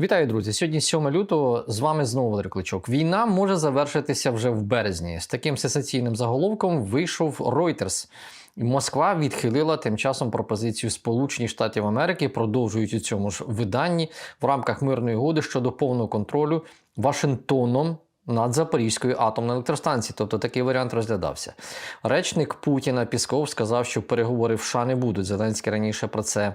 Вітаю, друзі! Сьогодні 7 лютого. З вами знову Валерій Кличок. Війна може завершитися вже в березні. З таким сенсаційним заголовком вийшов Reuters. Москва відхилила тим часом пропозицію Сполучених Штатів Америки, продовжують у цьому ж виданні в рамках мирної угоди щодо повного контролю Вашингтоном. Над Запорізькою атомною електростанцією, тобто такий варіант розглядався. Речник Путіна Пісков сказав, що переговори в США не будуть. Зеленський раніше про це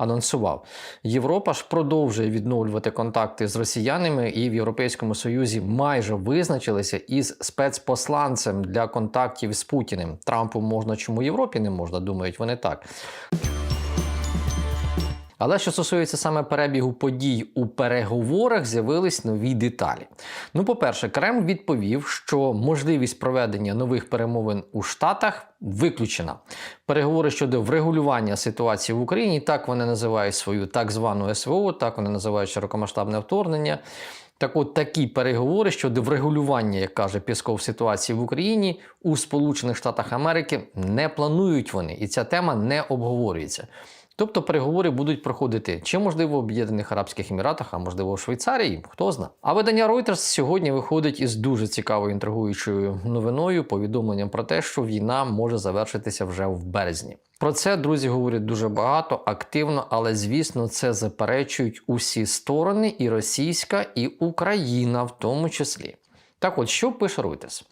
анонсував. Європа ж продовжує відновлювати контакти з росіянами, і в Європейському Союзі майже визначилися із спецпосланцем для контактів з Путіним. Трампу можна, чому Європі не можна, думають вони так. Але що стосується саме перебігу подій у переговорах, з'явились нові деталі. Ну, по-перше, Кремль відповів, що можливість проведення нових перемовин у Штатах виключена. Переговори щодо врегулювання ситуації в Україні, так вони називають свою так звану СВО, так вони називають широкомасштабне вторгнення. Так от такі переговори щодо врегулювання, як каже Пісков, ситуації в Україні у Сполучених Штатах Америки не планують вони, і ця тема не обговорюється. Тобто переговори будуть проходити чи можливо в Об'єднаних Арабських Еміратах, а можливо в Швейцарії, хто знає. А видання Reuters сьогодні виходить із дуже цікавою інтригуючою новиною, повідомленням про те, що війна може завершитися вже в березні. Про це друзі говорять дуже багато, активно, але звісно, це заперечують усі сторони, і російська, і Україна в тому числі. Так от, що пише Reuters?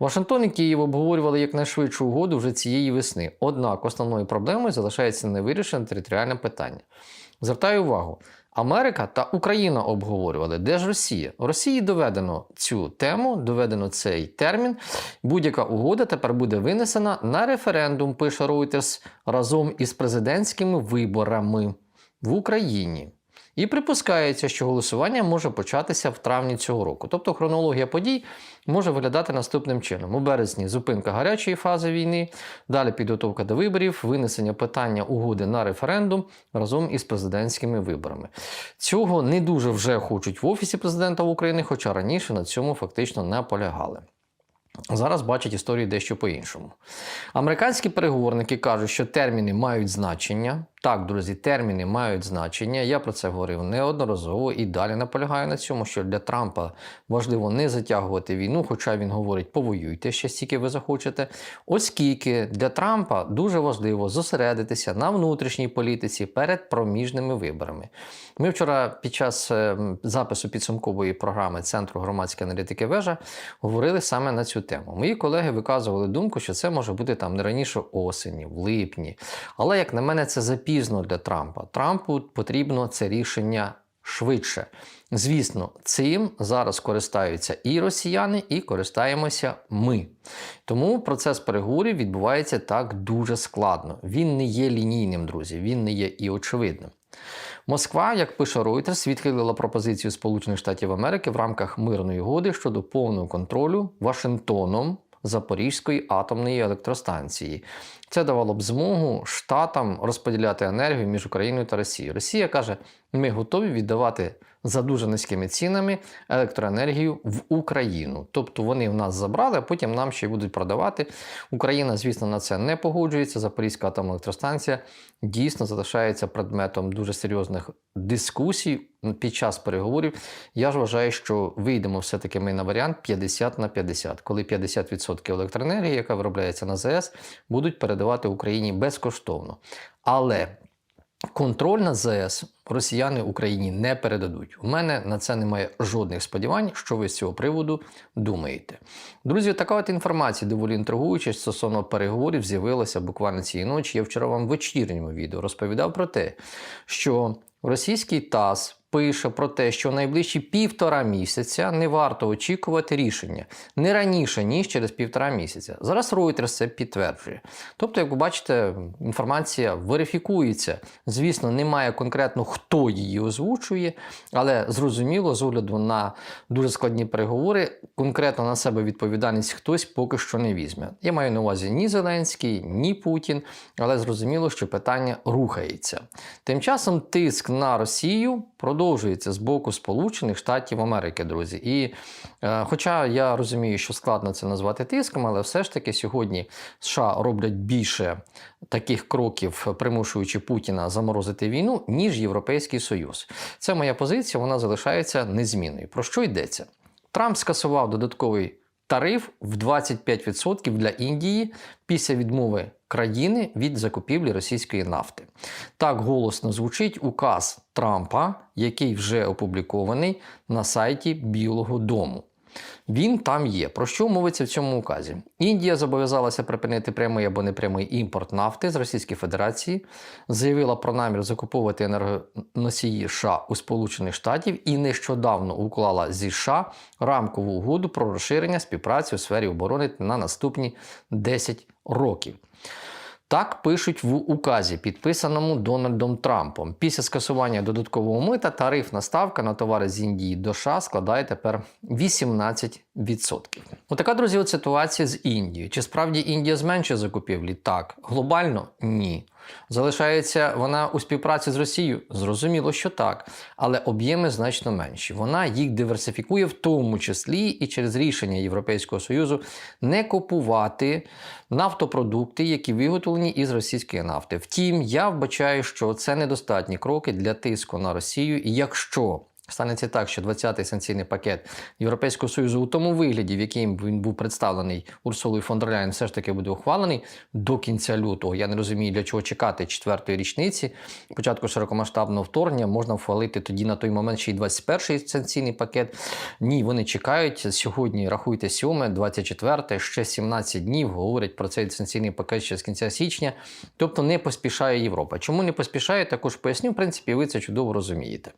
Вашингтон і Київ обговорювали якнайшвидшу угоду вже цієї весни. Однак основною проблемою залишається невирішене територіальне питання. Звертаю увагу, Америка та Україна обговорювали. Де ж Росія? Росії доведено цю тему, доведено цей термін. Будь-яка угода тепер буде винесена на референдум, пише Reuters, разом із президентськими виборами в Україні. І припускається, що голосування може початися в травні цього року. Тобто хронологія подій може виглядати наступним чином: у березні зупинка гарячої фази війни, далі підготовка до виборів, винесення питання угоди на референдум разом із президентськими виборами. Цього не дуже вже хочуть в Офісі президента України, хоча раніше на цьому фактично наполягали. Зараз бачать історію дещо по-іншому. Американські переговорники кажуть, що терміни мають значення. Так, друзі, терміни мають значення. Я про це говорив неодноразово і далі наполягаю на цьому, що для Трампа важливо не затягувати війну, хоча він говорить, повоюйте ще стільки ви захочете. Оскільки для Трампа дуже важливо зосередитися на внутрішній політиці перед проміжними виборами. Ми вчора під час е, запису підсумкової програми Центру громадської аналітики вежа говорили саме на цю тему. Мої колеги виказували думку, що це може бути там не раніше осені, в липні. Але, як на мене, це запізно для Трампа. Трампу потрібно це рішення швидше. Звісно, цим зараз користаються і росіяни, і користаємося ми. Тому процес переговорів відбувається так дуже складно. Він не є лінійним, друзі, він не є і очевидним. Москва, як пише Reuters, відхилила пропозицію Сполучених Штатів Америки в рамках мирної угоди щодо повного контролю Вашингтоном Запорізької атомної електростанції. Це давало б змогу штатам розподіляти енергію між Україною та Росією. Росія каже, ми готові віддавати за дуже низькими цінами електроенергію в Україну. Тобто вони в нас забрали, а потім нам ще й будуть продавати. Україна, звісно, на це не погоджується. Запорізька атомна електростанція дійсно залишається предметом дуже серйозних дискусій під час переговорів. Я ж вважаю, що вийдемо все-таки ми на варіант 50 на 50, коли 50% електроенергії, яка виробляється на ЗС, будуть передавати Україні безкоштовно. Але Контроль над ЗС росіяни Україні не передадуть. У мене на це немає жодних сподівань, що ви з цього приводу думаєте. Друзі, така от інформація доволі інтригуюча стосовно переговорів з'явилася буквально цієї ночі. Я вчора вам в вечірньому відео розповідав про те, що російський ТАСС пише про те, що в найближчі півтора місяця не варто очікувати рішення не раніше, ніж через півтора місяця. Зараз Reuters це підтверджує. Тобто, як ви бачите, інформація верифікується. Звісно, немає конкретно хто її озвучує, але зрозуміло, з огляду на дуже складні переговори, конкретно на себе відповідальність хтось поки що не візьме. Я маю на увазі ні Зеленський, ні Путін, але зрозуміло, що питання рухається. Тим часом тиск на Росію продовжує продовжується з боку Сполучених Штатів Америки, друзі. І е, хоча я розумію, що складно це назвати тиском, але все ж таки сьогодні США роблять більше таких кроків, примушуючи Путіна заморозити війну, ніж Європейський Союз. Це моя позиція, вона залишається незмінною. Про що йдеться? Трамп скасував додатковий тариф в 25% для Індії після відмови країни від закупівлі російської нафти. Так голосно звучить указ Трампа, який вже опублікований на сайті Білого Дому. Він там є. Про що мовиться в цьому указі? Індія зобов'язалася припинити прямий або непрямий імпорт нафти з Російської Федерації, заявила про намір закуповувати енергоносії США у Сполучених Штатів і нещодавно уклала зі США рамкову угоду про розширення співпраці у сфері оборони на наступні 10 років. Так пишуть в указі, підписаному Дональдом Трампом. Після скасування додаткового мита тарифна ставка на товари з Індії до США складає тепер 18%. Отака, друзі, от ситуація з Індією. Чи справді Індія зменшує закупівлі? Так. Глобально ні. Залишається вона у співпраці з Росією? Зрозуміло, що так, але об'єми значно менші. Вона їх диверсифікує, в тому числі і через рішення Європейського Союзу не купувати нафтопродукти, які виготовлені із російської нафти. Втім, я вбачаю, що це недостатні кроки для тиску на Росію, і якщо Станеться так, що 20-й санкційний пакет Європейського Союзу у тому вигляді, в яким він був представлений Урсулою фон дер Ляєн, все ж таки буде ухвалений до кінця лютого. Я не розумію, для чого чекати четвертої річниці. Початку широкомасштабного вторгнення можна ухвалити тоді на той момент ще й 21-й санкційний пакет. Ні, вони чекають. Сьогодні рахуйте 7, 24, ще 17 днів. Говорять про цей санкційний пакет ще з кінця січня. Тобто не поспішає Європа. Чому не поспішає? Також поясню. В принципі, ви це чудово розумієте.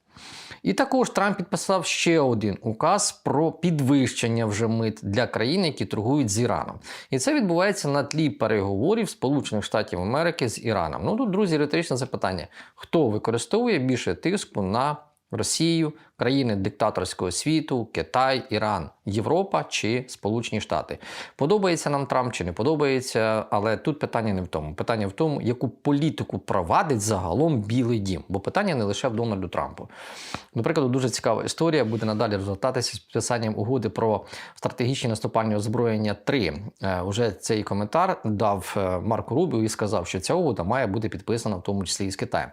І також Трамп підписав ще один указ про підвищення вже мит для країн, які торгують з Іраном. І це відбувається на тлі переговорів Сполучених Штатів Америки з Іраном. Ну тут, друзі, риторичне запитання: хто використовує більше тиску на Росію, країни диктаторського світу, Китай, Іран, Європа чи Сполучені Штати. Подобається нам Трамп чи не подобається, але тут питання не в тому. Питання в тому, яку політику провадить загалом Білий Дім. Бо питання не лише в Дональду Трампу. Наприклад, дуже цікава історія буде надалі розгортатися з підписанням угоди про стратегічне наступальне озброєння 3. Е, Уже цей коментар дав е, Марко Рубіо і сказав, що ця угода має бути підписана в тому числі і з Китаєм.